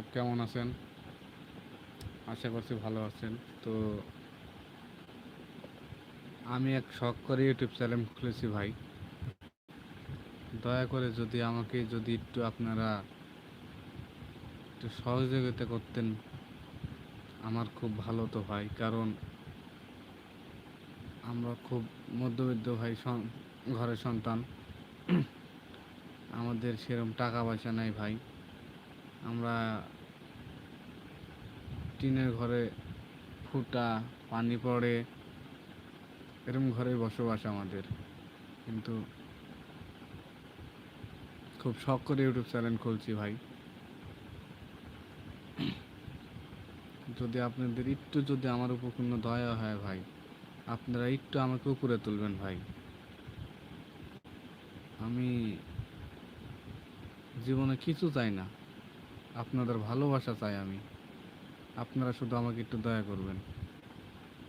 সব কেমন আছেন? আশা করছি ভালো আছেন। তো আমি এক শখ করে ইউটিউব চ্যানেল খুলেছি ভাই। দয়া করে যদি আমাকে, যদি একটু আপনারা একটু সহযোগিতা করতেন, আমার খুব ভালো তো ভাই। কারণ আমরা খুব মধ্যবিত্ত ভাই ঘরের সন্তান। আমাদের সেরকম টাকা পয়সা নাই ভাই। আমরা টিনের ঘরে ফুটা, পানি পড়ে এরকম ঘরে বসবাস আমাদের। কিন্তু খুব শখ করে ইউটিউব চ্যানেল খুলছি ভাই। যদি আপনাদের একটু যদি আমার উপর কোনো দয়া হয় ভাই, আপনারা একটু আমাকে উপরে তুলবেন ভাই। আমি জীবনে কিছু চাই না। আপনাদের ভালোবাসা চাই আমি। আপনারা শুধু আমাকে একটু দয়া করবেন।